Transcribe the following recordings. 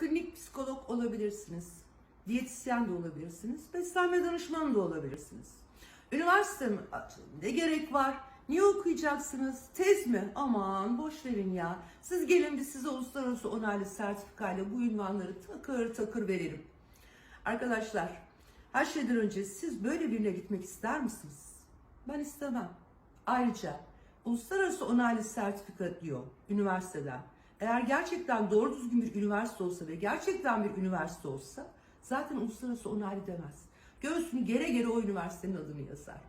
klinik psikolog olabilirsiniz, diyetisyen de olabilirsiniz, beslenme danışmanı da olabilirsiniz. Üniversite mi? Ne gerek var? Niye okuyacaksınız? Tez mi? Aman boş verin ya. Siz gelin biz size uluslararası onaylı sertifikayla bu ünvanları takır takır verelim. Arkadaşlar, her şeyden önce siz böyle birine gitmek ister misiniz? Ben istemem. Ayrıca uluslararası onaylı sertifika diyor üniversiteden. Eğer gerçekten doğru düzgün bir üniversite olsa ve gerçekten bir üniversite olsa zaten uluslararası onaylı demez. Göğsünü gere gere o üniversitenin adını yazar.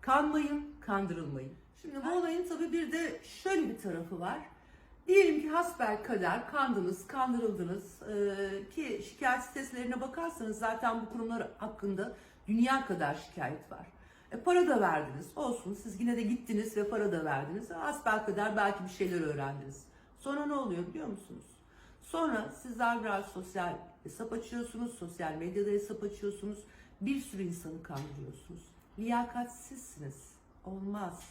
Kanmayın, kandırılmayın. Şimdi bu olayın tabii bir de şöyle bir tarafı var. Diyelim ki hasbel kader kandınız, kandırıldınız Ee, ki şikayet sitelerine bakarsanız zaten bu kurumlar hakkında dünya kadar şikayet var. E, para da verdiniz olsun siz yine de gittiniz ve para da verdiniz. Hasbel kader belki bir şeyler öğrendiniz. Sonra ne oluyor biliyor musunuz? Sonra sizler biraz sosyal hesap açıyorsunuz, sosyal medyada hesap açıyorsunuz. Bir sürü insanı kandırıyorsunuz. Liyakatsizsiniz. Olmaz.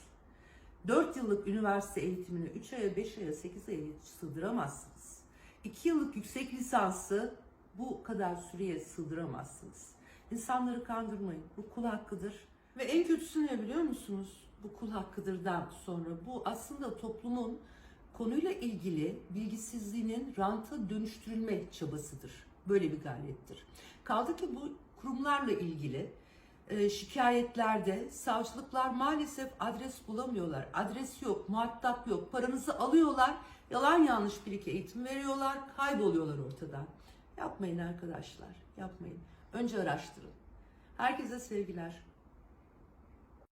4 yıllık üniversite eğitimini 3 aya, 5 aya, 8 aya sığdıramazsınız. 2 yıllık yüksek lisansı bu kadar süreye sığdıramazsınız. İnsanları kandırmayın. Bu kul hakkıdır. Ve en kötüsü ne biliyor musunuz? Bu kul hakkıdırdan sonra bu aslında toplumun konuyla ilgili bilgisizliğinin ranta dönüştürülme çabasıdır. Böyle bir gayrettir. Kaldı ki bu kurumlarla ilgili e, şikayetlerde savcılıklar maalesef adres bulamıyorlar. Adres yok, muhatap yok. Paranızı alıyorlar, yalan yanlış bir iki eğitim veriyorlar, kayboluyorlar ortadan. Yapmayın arkadaşlar, yapmayın. Önce araştırın. Herkese sevgiler.